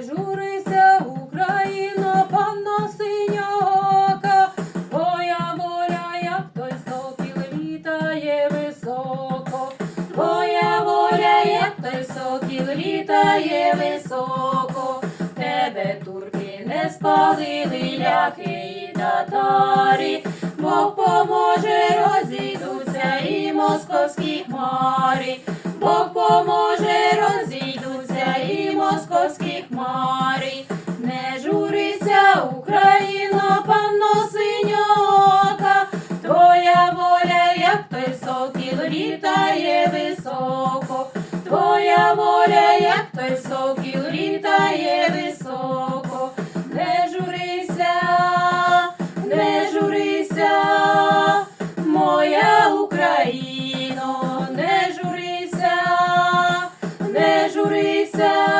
Журися, Україно, панно синьока, твоя воля, як той сокіл літає високо, твоя воля, як той сокіл літає високо, тебе турки не спалили ляхи і татарі, Бог поможе, розійдуться і московські хмари, Бог поможе, і московські. Не журися, Україно, панно синьока, твоя воля, як той сокіл літає високо, твоя воля, як той сокіл літає високо, не журися, не журися, моя Україно, не журися, не журися.